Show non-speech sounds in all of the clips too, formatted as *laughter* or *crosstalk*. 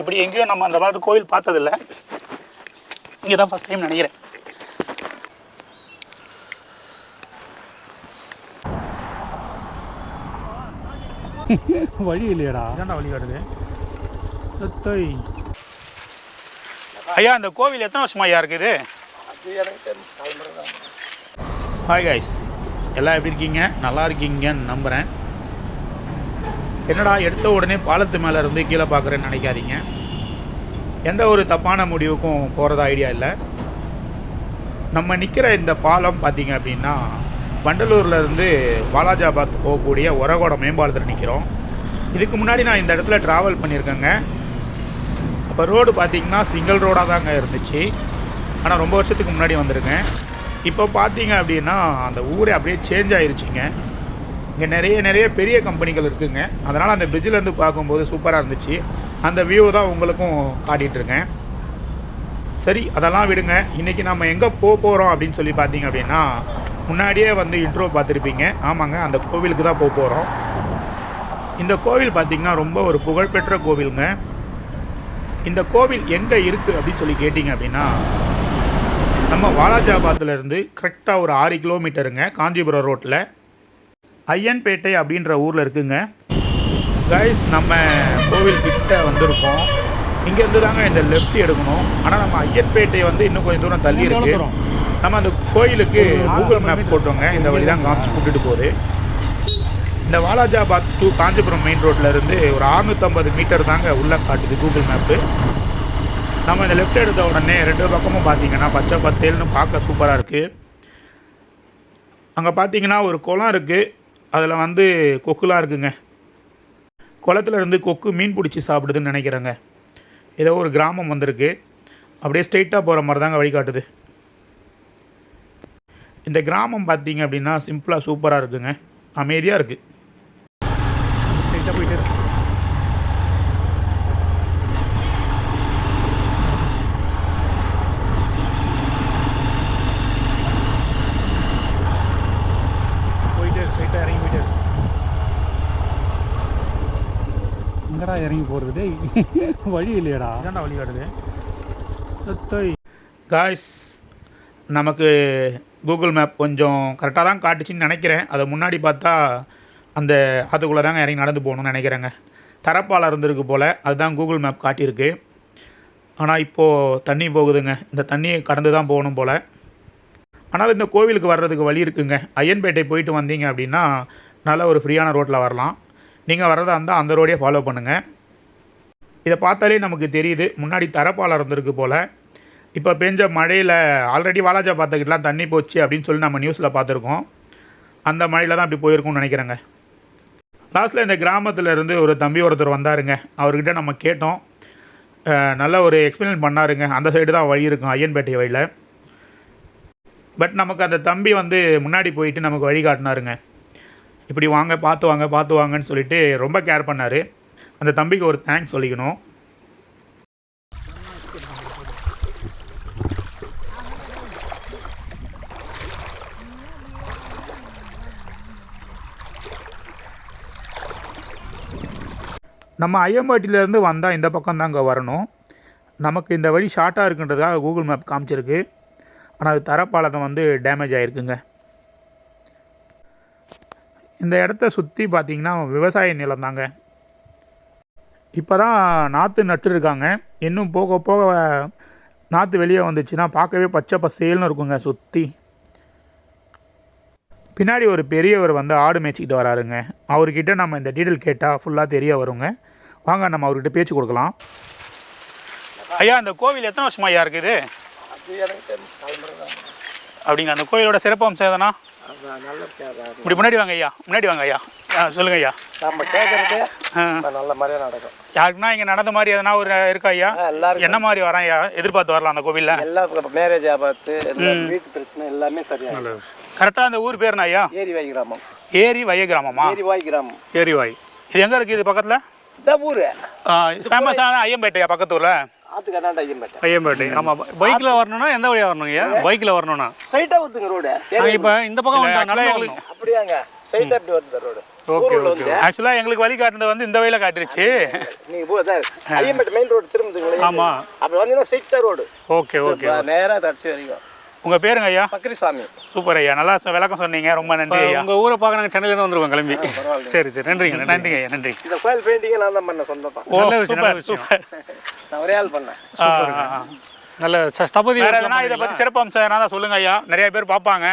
இப்படி எங்கேயும் நம்ம அந்த மாதிரி கோவில் பார்த்ததில்ல. இங்கே தான் ஃபஸ்ட் டைம் நினைக்கிறேன். *laughs* வழி இல்லையடா. இதாண்டா வழி காட்டுது? ஐயா இந்த கோவில் எத்தனை வருஷமா ஐயா இருக்குது? ஹாய் கைஸ் எல்லாம் எப்படி இருக்கீங்க? நல்லா இருக்கீங்கன்னு நம்புகிறேன் என்னடா எடுத்த உடனே பாலத்து மேலே இருந்து கீழே பார்க்குறேன்னு நினைக்காதீங்க. எந்த ஒரு தப்பான முடிவுக்கும் போகிறதா ஐடியா இல்லை. நம்ம நிற்கிற இந்த பாலம் பார்த்திங்க அப்படின்னா வண்டலூர்லேருந்து வாலாஜாபாத் போகக்கூடிய உரகோடம் மேம்பாலத்தில் நிற்கிறோம் இதுக்கு முன்னாடி நான் இந்த இடத்துல ட்ராவல் பண்ணியிருக்கேங்க. அப்போ ரோடு பார்த்தீங்கன்னா சிங்கிள் ரோடாக தாங்க இருந்துச்சு. ஆனால் ரொம்ப வருஷத்துக்கு முன்னாடி வந்திருக்கேன். இப்போ பார்த்தீங்க அப்படின்னா அந்த ஊரே அப்படியே சேஞ்ச் ஆயிருச்சுங்க. இங்கே நிறைய நிறைய பெரிய கம்பெனிகள் இருக்குங்க. அதனால் அந்த பிரிட்ஜிலேருந்து பார்க்கும்போது சூப்பராக இருந்துச்சு. அந்த வியூ தான் உங்களுக்கும் காட்டிகிட்ருக்கேன் சரி அதெல்லாம் விடுங்க. இன்றைக்கி நம்ம எங்கே போக போகிறோம் அப்படின்னு சொல்லி பார்த்தீங்க அப்படின்னா முன்னாடியே வந்து இன்ட்ரோ பார்த்துருப்பீங்க. ஆமாங்க அந்த கோவிலுக்கு தான் போக போகிறோம் இந்த கோவில் பார்த்திங்கன்னா ரொம்ப ஒரு புகழ்பெற்ற கோவிலுங்க. இந்த கோவில் எங்கே இருக்குது அப்படின்னு சொல்லி கேட்டிங்க அப்படின்னா நம்ம வாலாஜாபாத்திலேருந்து கரெக்டாக ஒரு ஆறு கிலோமீட்டருங்க காஞ்சிபுரம் ரோட்டில் ஐயன்பேட்டை அப்படின்ற ஊரில் இருக்குங்க. கைஸ் நம்ம கோவில் கிட்ட வந்திருக்கோம். இங்கேருந்து தாங்க இந்த லெஃப்ட் எடுக்கணும். ஆனால் நம்ம ஐயன்பேட்டை வந்து இன்னும் கொஞ்சம் தூரம் தள்ளி இருக்கு. நம்ம அந்த கோயிலுக்கு கூகுள் மேப் போட்டோங்க. இந்த வழி தான் காமிச்சு கூட்டிட்டு போகுது. இந்த வாலாஜாபாத் டு காஞ்சிபுரம் மெயின் ரோட்ல இருந்து ஒரு 650 மீட்டர் தாங்க உள்ளே காட்டுது கூகுள் மேப்பு நம்ம இந்த லெஃப்ட் எடுத்த உடனே ரெண்டு பக்கமும் பார்த்தீங்கன்னா பச்சை பசேல்னு பார்க்க சூப்பராக இருக்குது அங்கே பார்த்தீங்கன்னா ஒரு குளம் இருக்குது அதில் வந்து கொக்குலாம் இருக்குங்க. குளத்துல இருந்து கொக்கு மீன் பிடிச்சி சாப்பிடுதுன்னு நினைக்கிறேங்க. ஏதோ ஒரு கிராமம் வந்திருக்கு. அப்படியே ஸ்ட்ரெயிட்டாக போகிற மாதிரி தாங்க வழிகாட்டுது. இந்த கிராமம் பார்த்தீங்க அப்படின்னா சிம்பிளாக சூப்பராக இருக்குங்க. அமைதியாக இருக்குது ஸ்ட்ரெயிட்டாக போயிட்டு இருக்கு ஸ்ட்ரெயிட்டாக இறங்கி போயிட்டே இருக்கு எங்கடா இறங்கி போகிறது வழி இல்லையடா. இதாண்டா வழி காட்டுது? காய்ஸ் நமக்கு கூகுள் மேப் கொஞ்சம் கரெக்டாக தான் காட்டுச்சுன்னு நினைக்கிறேன். அதை முன்னாடி பார்த்தா அந்த அதுக்குள்ளே தாங்க இறங்கி நடந்து போகணும்னு நினைக்கிறேங்க. தரப்பால் இருந்திருக்கு போல் அதுதான் கூகுள் மேப் காட்டியிருக்கு. ஆனால் இப்போது தண்ணி போகுதுங்க. இந்த தண்ணியை கடந்து தான் போகணும் போல். ஆனால் இந்த கோவிலுக்கு வர்றதுக்கு வழி இருக்குங்க. ஐயன்பேட்டை போயிட்டு வந்தீங்க அப்படின்னா நல்ல ஒரு ஃப்ரீயான ரோட்டில் வரலாம். நீங்கள் வர்றதா இருந்தால் அந்த ரோடே ஃபாலோ பண்ணுங்கள் இதை பார்த்தாலே நமக்கு தெரியுது. முன்னாடி தரப்பாலம் இருந்திருக்கு போல். இப்போ பெஞ்ச மழையில் ஆல்ரெடி வாலாஜா பார்த்துக்கிட்டலாம் தண்ணி போச்சு அப்படின்னு சொல்லி நம்ம நியூஸில் பார்த்துருக்கோம். அந்த மழையில் தான் அப்படி போயிருக்கும்னு நினைக்கிறேங்க. லாஸ்ட்டில் இந்த கிராமத்தில் இருந்து ஒரு தம்பி ஒருத்தர் வந்தாருங்க. அவர்கிட்ட நம்ம கேட்டோம். நல்ல ஒரு எக்ஸ்பிளைன் பண்ணாருங்க. அந்த சைடு தான் வழி இருக்கும் ஐயன்பேட்டை வழியில். பட் நமக்கு அந்த தம்பி வந்து முன்னாடி போயிட்டு நமக்கு வழி காட்டினாருங்க. இப்படி வாங்க பார்த்து வாங்க பார்த்து வாங்கன்னு சொல்லிட்டு ரொம்ப கேர் பண்ணார். அந்த தம்பிக்கு ஒரு தேங்க்ஸ் சொல்லிக்கணும். நம்ம ஐயம்பாட்டிலேருந்து வந்தால் இந்த பக்கம் தாங்க வரணும். நமக்கு இந்த வழி ஷார்ட்டாக இருக்குன்றதுக்காக கூகுள் மேப் காமிச்சிருக்கு. ஆனால் அது தரப்பாலத்தை வந்து டேமேஜ் ஆகிருக்குங்க இந்த இடத்த சுற்றி பார்த்தீங்கன்னா விவசாய நிலம் தாங்க. இப்போ தான் நாற்று நட்டுருக்காங்க. இன்னும் போக போக நாற்று வெளியே வந்துச்சுன்னா பார்க்கவே பச்சை பசேல்னு இருக்குங்க சுற்றி பின்னாடி ஒரு பெரியவர் வந்து ஆடு மேய்ச்சிக்கிட்டு வராருங்க. அவர்கிட்ட நம்ம இந்த டீட்டெயில் கேட்டால் ஃபுல்லாக தெரிய வருங்க. வாங்க நம்ம அவர்கிட்ட பேச்சு கொடுக்கலாம். ஐயா இந்த கோவில் எத்தனை வருஷமா ஐயா இருக்குது? அப்படிங்க அந்த கோயிலோட சிறப்பம்சம் எதனா? இப்படி முன்னாடி வாங்க ஐயா. முன்னாடி வாங்க ஐயா. ஆ, சொல்லுங்க ஐயா நம்ம கேட்கறது. நல்ல மாதிரியே நடக்கும். யாருக்குன்னா இங்கே நடந்த மாதிரி எதனா ஒரு இருக்கா ஐயா? ஆ, எல்லாருக்கும். என்ன மாதிரி வரான் ஐயா? எதிர்பார்த்து வரலாம் அந்த கோவிலில். எல்லாருக்கும் மேரேஜ் ஆபத்து எல்லா வீட்டு பிரச்சனை எல்லாமே சரியாகும் கரெக்டாக அந்த ஊர் பேருண்ணா ஐயா? ஏரி வாய் கிராமம். ஏரி வய கிராமமா? ஏரி வாய் கிராமம். ஏரி வாய் இது எங்கே இருக்குது இது பக்கத்தில்? ஊரு. ஃபேமஸான ஐயம்பேட்டையா பக்கத்தூரில் ஆத்து கர்நாடக ஐயம்பேட்டை. ஐயம்பேட்டை. ஆமாம் பைக்கில் வரணும்னா எந்த வழியாக வரணும் ஐயா? பைக்கில் வரணும்னா? ஸ்ட்ரைட்டாக ஊத்துங்க ரோடு இப்போ இந்த பக்கம் வந்தா actually நல்லா எங்களுக்கு- அப்படியாங்க. ஸ்ட்ரைட்டாக எப்படி வருது ரோடு ஓகே ஆக்சுவலாக எங்களுக்கு வழி காட்டுனது வந்து இந்த வழியில் காட்டிருச்சு. நீங்க போ மெயின் ரோடு திரும்புதுங்களே ஆமா. அப்படி வந்தீங்கன்னா ரோடு ஓகே ஓகே நேரா தடிச்சு வரைக்கும். உங்கள் பேருங்க ஐயா? பக்கரி சாமி சூப்பர் ஐயா. நல்லா விளக்கம் சொன்னீங்க. ரொம்ப நன்றி ஐயா. உங்கள் ஊரை பார்க்க நாங்கள் சென்னையிலேருந்து வந்துருக்கோம் கிளம்பி. சரி சரி. நன்றிங்க நன்றி. நன்றிங்க ஐயா நன்றி. இந்த கோயில் பெயிண்டிங்கை நான் தான் பண்ணேன் சொந்தம். நல்ல விஷயம், நல்ல சூப்பர் விஷயம். சூப்பர். நான் ஒரே ஆள் பண்ணேன். நல்ல ஸ்தபதி வேற எதனா இதை பற்றி சிறப்பு அம்சம் தான் சொல்லுங்க ஐயா. நிறைய பேர் பார்ப்பாங்க.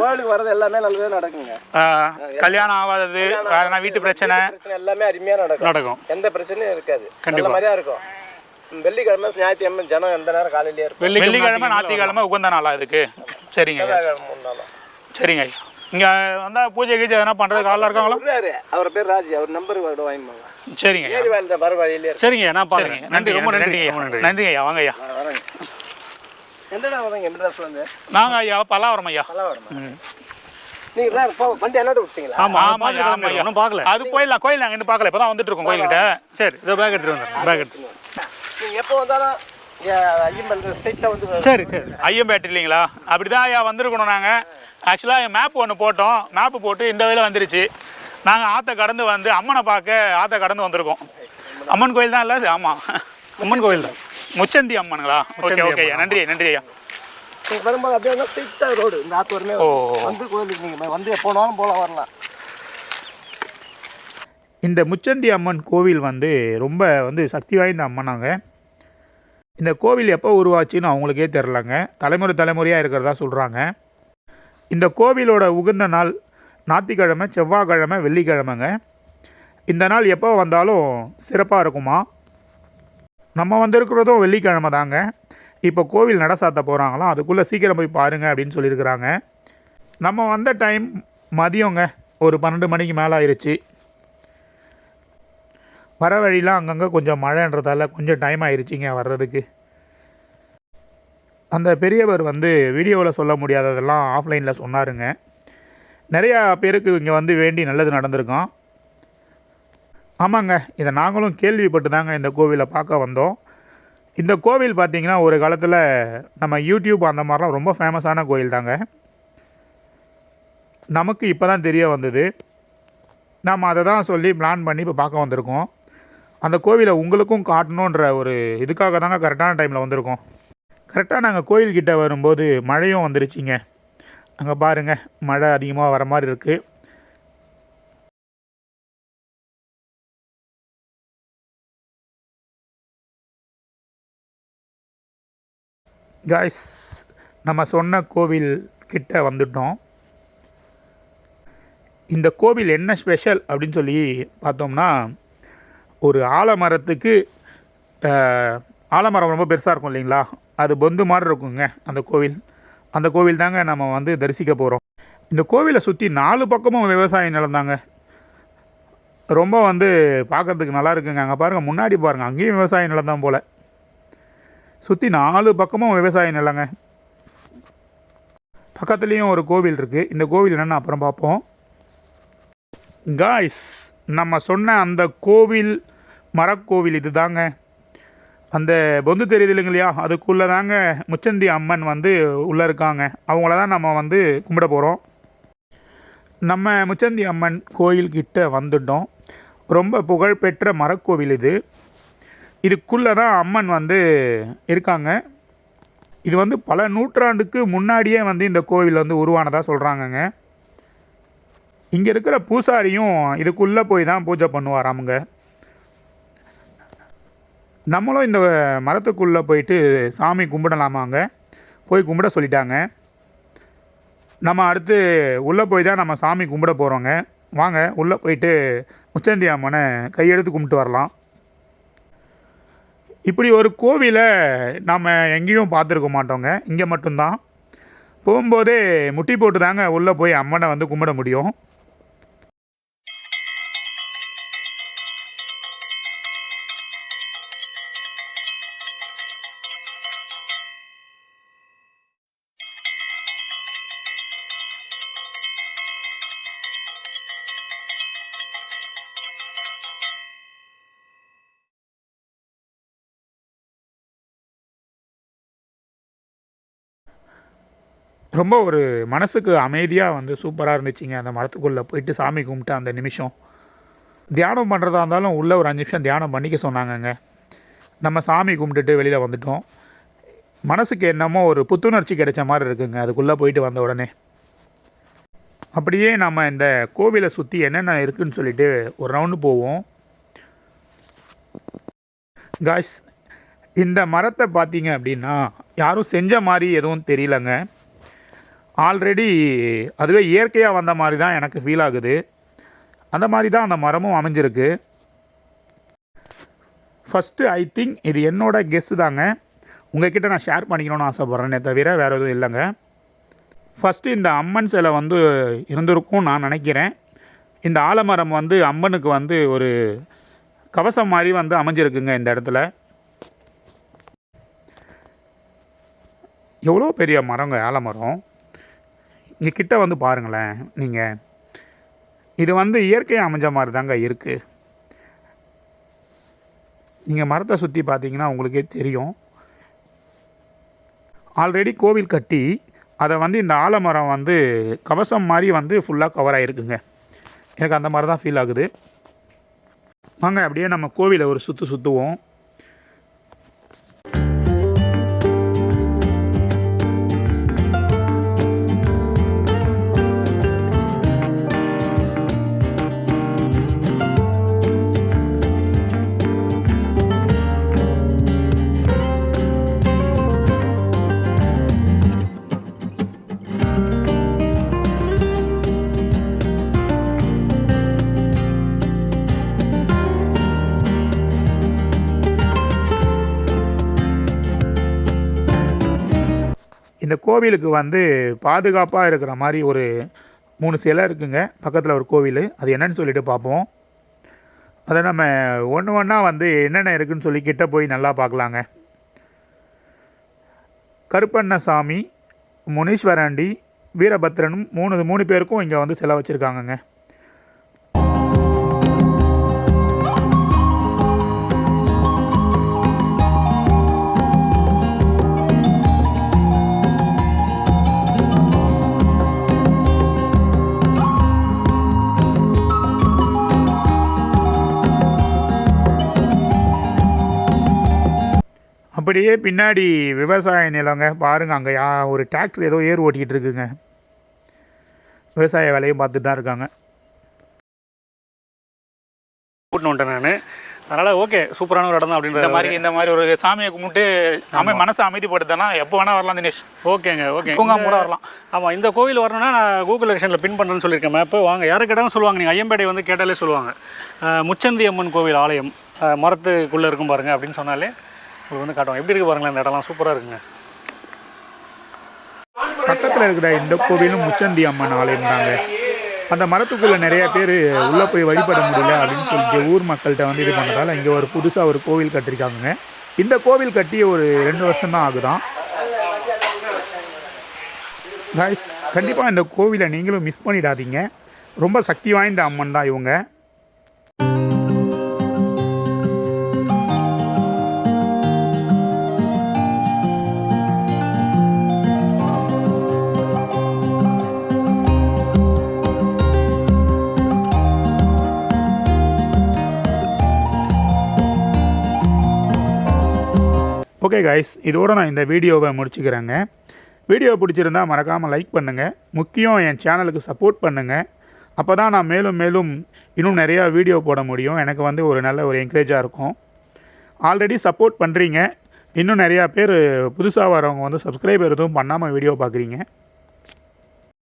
கோயிலுக்கு வர்றது எல்லாமே நல்லதே நடக்குங்க. கல்யாணம் ஆகாதது வேற வீட்டு பிரச்சனை? பிரச்சனை எல்லாமே அருமையா நடக்கும். நடக்கும். எந்த பிரச்சனையும் இருக்காது. நல்ல மாதிரியா இருக்கும். வெள்ளிக்கிழமை ஞாயிற்றுக்கிழமை ஜனம் எந்த நேரம் காலையிலேயே இருக்கும் வெள்ளிக்கிழமை ஞாயிற்றுக்கிழமை உகந்த நாளா இதுக்கு? சரிங்க சரிங்க ஐயா. இங்கே வந்தால் பூஜை கீஜை எதனா பண்ணுறதுக்கு ஆளாக இருக்காங்களா? இருக்காரு அவர் பேர் ராஜி. அவர் நம்பர் வாங்கிப்பாங்க சரிங்க சரிங்க நான் பார்க்குறேன் நன்றி ரொம்ப நன்றி. நன்றி. நன்றிங்க ஐயா. வாங்க ஐயா. எந்த இடம் வரீங்க ஐயா பல்லாவரம் ஐயா. நல்லா வருமா நீங்க வண்டி என்னோட விட்டீங்களா? ஆமா ஆமா ஆமா ஐயா. ஒன்றும் பார்க்கல அது போயிடலாம் கோயில் நாங்கள் இன்னும் பார்க்கல இப்போ தான் வந்துட்டு இருக்கோம் கோயில்கிட்ட சரி இதோ பேக் எடுத்துட்டு வந்துடுறேன். பேக் எடுத்து. நீங்க எப்போ வந்தாலும் சரி சரி. ஐயம்பேட்டை இல்லைங்களா அப்படி தான் ஐயா வந்திருக்கணும் நாங்கள் ஆக்சுவலாக மேப் ஒன்று போட்டோம். மேப்பு போட்டு இந்த வழியில் வந்துருச்சு. நாங்கள் ஆற்றை கடந்து வந்து அம்மனை பார்க்க ஆற்றை கடந்து வந்திருக்கோம். அம்மன் கோயில் தான் இல்லை அது? ஆமாம் அம்மன் கோயில் தான் முச்சந்தி அம்மனுங்களா? ஓகே ஓகே நன்றி நன்றி ஐயா. வரும்போது அப்படியே வந்தால் ஸ்ட்ரைட்டாக ரோடு இந்த ஆத்து வரமே ஓ. வந்து கோயிலுக்கு நீங்கள் வந்து எப்போ வேணாலும் போகலாம் வரலாம். இந்த முச்சந்தி அம்மன் கோவில் வந்து ரொம்ப வந்து சக்தி வாய்ந்த அம்மனாங்க இந்த கோவில் எப்போ உருவாச்சுன்னு அவங்களுக்கே தெரிலங்க. தலைமுறை தலைமுறையாக இருக்கிறதா சொல்கிறாங்க இந்த கோவிலோட உகந்த நாள் ஞாயிற்றுக்கிழமை செவ்வாய்க்கிழமை வெள்ளிக்கிழமைங்க. இந்த நாள் எப்போ வந்தாலும் சிறப்பாக இருக்குமா? நம்ம வந்திருக்கிறதும் வெள்ளிக்கிழமை தாங்க. இப்போ கோவில் நட சாத்த போகிறாங்களாம் அதுக்குள்ளே சீக்கிரம் போய் பாருங்கள் அப்படின்னு சொல்லியிருக்கிறாங்க. நம்ம வந்த டைம் மதியங்க. ஒரு பன்னெண்டு மணிக்கு மேலே ஆயிடுச்சு வர வழிலாம் அங்கங்கே கொஞ்சம் மழைன்றதால கொஞ்சம் டைம் ஆயிடுச்சிங்க வர்றதுக்கு. அந்த பெரியவர் வந்து வீடியோவில் சொல்ல முடியாததெல்லாம் ஆஃப்லைனில் சொன்னாருங்க. நிறையா பேருக்கு இங்கே வந்து வேண்டி நல்லது நடந்திருக்கான் ஆமாங்க இதை நாங்களும் கேள்விப்பட்டு தாங்க இந்த கோவிலை பார்க்க வந்தோம். இந்த கோவில் பார்த்திங்கன்னா ஒரு காலத்தில் நம்ம யூடியூப் அந்த மாதிரிலாம் ரொம்ப ஃபேமஸான கோயில் தாங்க நமக்கு இப்போ தான் தெரிய வந்தது. நாம் அதை தான் சொல்லி பிளான் பண்ணி இப்போ பார்க்க வந்திருக்கோம். அந்த கோவிலை உங்களுக்கும் காட்டணுன்ற ஒரு இதுக்காக தாங்க கரெக்டான டைமில் வந்திருக்கோம். கரெக்டாக நாங்கள் கோயில்கிட்ட வரும்போது மழையும் வந்துருச்சுங்க. அங்கே பாருங்கள் மழை அதிகமாக வர மாதிரி இருக்குது காய்ஸ் நம்ம சொன்ன கோவில் கிட்ட வந்துட்டோம். இந்த கோவில் என்ன ஸ்பெஷல் அப்படின்னு சொல்லி பார்த்தோம்னா ஒரு ஆலமரத்துக்கு ஆலமரம் ரொம்ப பெருசாக இருக்கும் இல்லைங்களா? அது பொந்து மாதிரி இருக்குங்க அந்த கோவில். அந்த கோவில் தாங்க நம்ம வந்து தரிசிக்க போகிறோம் இந்த கோவிலை சுற்றி நாலு பக்கமும் விவசாய நிலம் தாங்க. ரொம்ப வந்து பார்க்கறதுக்கு நல்லா இருக்குங்க. அங்கே பாருங்கள் முன்னாடி பாருங்கள் அங்கேயும் விவசாய நிலம் போல். சுற்றி நாலு பக்கமும் விவசாய நிலங்க. பக்கத்துலேயும் ஒரு கோவில் இருக்குது இந்த கோவில் என்னென்னு அப்புறம் பார்ப்போம். காய்ஸ் நம்ம சொன்ன அந்த கோவில் மரக்கோவில் இது தாங்க அந்த பொந்து தெரியுது இல்லைங்க இல்லையா அதுக்குள்ளே தாங்க முச்சந்தி அம்மன் வந்து உள்ளே இருக்காங்க. அவங்கள தான் நம்ம வந்து கும்பிட போகிறோம் நம்ம முச்சந்தி அம்மன் கோயில்கிட்ட வந்துட்டோம். ரொம்ப புகழ்பெற்ற மரக்கோவில் இது. இதுக்குள்ளே தான் அம்மன் வந்து இருக்காங்க. இது வந்து பல நூற்றாண்டுக்கு முன்னாடியே வந்து இந்த கோவில் வந்து உருவானதாக சொல்கிறாங்கங்க இங்கே இருக்கிற பூசாரியும் இதுக்குள்ளே போய் தான் பூஜை பண்ணுவாராமுங்க. நம்மளும் இந்த மரத்துக்குள்ளே போயிட்டு சாமி கும்பிடலாமாங்க. போய் கும்பிட சொல்லிட்டாங்க. நம்ம அடுத்து உள்ளே போய் தான் நம்ம சாமி கும்பிட போகிறோங்க வாங்க உள்ளே போயிட்டு முச்சந்தி அம்மனை கையெடுத்து கும்பிட்டு வரலாம். இப்படி ஒரு கோவிலை நாம் எங்கேயும் பார்த்துருக்க மாட்டோங்க. இங்கே மட்டும்தான். போகும்போதே முட்டி போட்டு தாங்க உள்ளே போய் அம்மனை வந்து கும்பிட முடியும். ரொம்ப ஒரு மனசுக்கு அமைதியாக வந்து சூப்பராக இருந்துச்சுங்க. அந்த மரத்துக்குள்ளே போயிட்டு சாமி கும்பிட்டு அந்த நிமிஷம். தியானம் பண்ணுறதா இருந்தாலும் உள்ளே ஒரு அஞ்சு நிமிஷம் தியானம் பண்ணிக்க சொன்னாங்கங்க. நம்ம சாமி கும்பிட்டுட்டு வெளியில் வந்துட்டோம். மனசுக்கு என்னமோ ஒரு புத்துணர்ச்சி கிடைச்ச மாதிரி இருக்குங்க. அதுக்குள்ளே போயிட்டு வந்த உடனே. அப்படியே நம்ம இந்த கோவிலை சுற்றி என்னென்ன இருக்குன்னு சொல்லிட்டு ஒரு ரவுண்டு போவோம். காய்ஸ் இந்த மரத்தை பார்த்தீங்க அப்படின்னா யாரும் செஞ்ச மாதிரி எதுவும் தெரியலங்க. ஆல்ரெடி அதுவே இயற்கையாக வந்த மாதிரி தான் எனக்கு ஃபீல் ஆகுது. அந்த மாதிரி தான் அந்த மரமும் அமைஞ்சிருக்கு. ஃபஸ்ட்டு ஐ திங்க் இது என்னோட கெஸ்ஸு தாங்க. உங்ககிட்ட நான் ஷேர் பண்ணிக்கணும்னு ஆசைப்பட்றேனே தவிர வேறு எதுவும் இல்லைங்க. ஃபஸ்ட்டு இந்த அம்மன் சிலை வந்து இருந்திருக்கும் நான் நினைக்கிறேன். இந்த ஆலமரம் வந்து அம்மனுக்கு வந்து ஒரு கவசம் மாதிரி வந்து அமைஞ்சிருக்குங்க இந்த இடத்துல. எவ்வளோ பெரிய மரங்க ஆலமரம்? இங்கே கிட்ட வந்து பாருங்களேன் நீங்கள் இது வந்து இயற்கை அமைஞ்ச மாதிரி தாங்க இருக்குது நீங்கள் மரத்தை சுற்றி பார்த்தீங்கன்னா உங்களுக்கே தெரியும். ஆல்ரெடி கோவில் கட்டி அதை வந்து இந்த ஆலமரம் வந்து கவசம் மாதிரி வந்து ஃபுல்லாக கவர் ஆகிருக்குங்க எனக்கு அந்த மாதிரி தான் ஃபீல் ஆகுது. வாங்க அப்படியே நம்ம கோவிலை ஒரு சுற்று சுற்றுவோம் கோவிலுக்கு வந்து பாதுகாப்பாக இருக்கிற மாதிரி ஒரு மூணு சிலை இருக்குங்க. பக்கத்தில் ஒரு கோவில். அது என்னன்னு சொல்லிட்டு பார்ப்போம். அதை நம்ம ஒன்று ஒன்றா வந்து என்னென்ன இருக்குதுன்னு சொல்லி கிட்ட போய் நல்லா பார்க்கலாங்க. கருப்பண்ணசாமி முனீஸ்வராண்டி வீரபத்ரனும் மூணு மூணு பேருக்கும் இங்கே வந்து சிலை வச்சுருக்காங்கங்க. அப்படியே பின்னாடி விவசாய நிலங்க. பாருங்கள் அங்கே யா ஒரு டிராக்டர் ஏதோ ஏர் ஓட்டிக்கிட்டு இருக்குங்க. விவசாய வேலையும் பார்த்துட்டு தான் இருக்காங்க. கூட்டின்னு வந்துட்டேன் நான். அதனால் ஓகே சூப்பரான ஒரு இடம் தான் இந்த அப்படின்ற மாதிரி இந்த மாதிரி ஒரு சாமியை கும்பிட்டு அமை மனசை அமைதிப்படுத்தினா எப்போ வேணால் வரலாம் தினேஷ். ஓகேங்க ஓகே. தூங்காம கூட வரலாம். ஆமாம் இந்த கோவில் வரணும்னா நான் கூகுள் லொகேஷனில் பின் பண்ணுறேன்னு சொல்லியிருக்கேன் மேப்பு வாங்க யாரை கேட்டாலும் சொல்லுவாங்க. நீங்கள் ஐயம்பேடை வந்து கேட்டாலே சொல்லுவாங்க. முச்சந்தி அம்மன் கோவில் ஆலயம். மரத்துக்குள்ளே இருக்கும் பாருங்க அப்படின்னு சொன்னாலே உங்களுக்கு வந்து காட்டுவோம் எப்படி இருக்கு பாருங்களேன் இந்த இடம்லாம் சூப்பராக இருக்குங்க. பக்கத்தில் இருக்கிற இந்த கோவிலும் முச்சந்தி அம்மன் ஆலயம் தாங்க அந்த மரத்துக்குள்ளே நிறைய பேர் உள்ளே போய் வழிபட முடியல அப்படின்னு சொல்லிட்டு ஊர் மக்கள்கிட்ட வந்து இது பண்ணதால் இங்கே ஒரு புதுசாக ஒரு கோவில் கட்டியிருக்காங்க இந்த கோவில் கட்டி ஒரு ரெண்டு வருஷம் தான் ஆகுதான். காய்ஸ் கண்டிப்பாக இந்த கோவிலை நீங்களும் மிஸ் பண்ணிடாதீங்க. ரொம்ப சக்தி வாய்ந்த அம்மன் தான் இவங்க. ஓகே கைஸ் இதோட நான் இந்த வீடியோவை முடிச்சுக்கிறேங்க. வீடியோ பிடிச்சிருந்தா மறக்காமல் லைக் பண்ணுங்கள் முக்கியம் என் சேனலுக்கு சப்போர்ட் பண்ணுங்கள் அப்போ தான் நான் மேலும் மேலும் இன்னும் நிறையா வீடியோ போட முடியும். எனக்கு வந்து ஒரு நல்ல ஒரு என்கரேஜாக இருக்கும். ஆல்ரெடி சப்போர்ட் பண்ணுறீங்க இன்னும் நிறையா பேர் புதுசாக வரவங்க வந்து சப்ஸ்கிரைபர் எதுவும் பண்ணாமல் வீடியோ பார்க்குறீங்க.